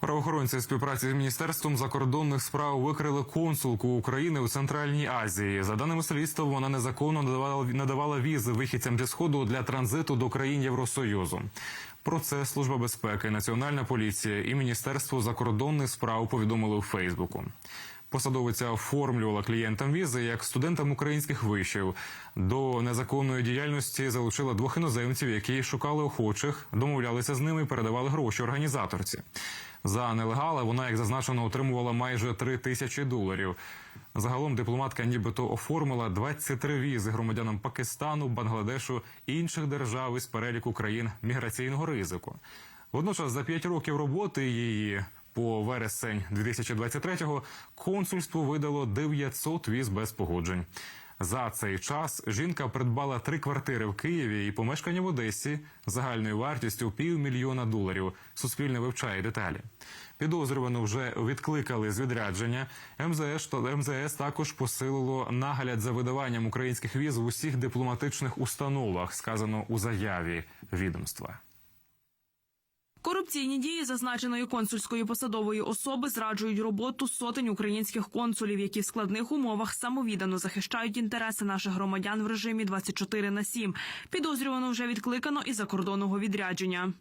Правоохоронці співпраці з міністерством закордонних справ викрили консулку України у Центральній Азії. За даними слідства, вона незаконно надавала надавала візи вихідцям зі сходу для транзиту до країн Євросоюзу. Про це служба безпеки, Національна поліція і Міністерство закордонних справ повідомили у Фейсбуку. Посадовиця оформлювала клієнтам візи як студентам українських вишів. До незаконної діяльності залучила двох іноземців, які шукали охочих, домовлялися з ними і передавали гроші організаторці. За нелегали вона, як зазначено, отримувала майже три тисячі доларів. Загалом дипломатка нібито оформила 23 візи громадянам Пакистану, Бангладешу і інших держав із переліку країн міграційного ризику. Водночас за 5 років роботи її по вересень 2023-го консульство видало 900 віз без погоджень. За цей час жінка придбала три квартири в Києві і помешкання в Одесі загальною вартістю півмільйона доларів. Суспільне вивчає деталі. Підозрювану вже відкликали з відрядження. МЗС МЗС також посилило нагляд за видаванням українських віз в усіх дипломатичних установах, сказано у заяві відомства. Корупційні дії зазначеної консульської посадової особи зраджують роботу сотень українських консулів, які в складних умовах самовіддано захищають інтереси наших громадян в режимі 24 на 7. Підозрювано вже відкликано із закордонного відрядження.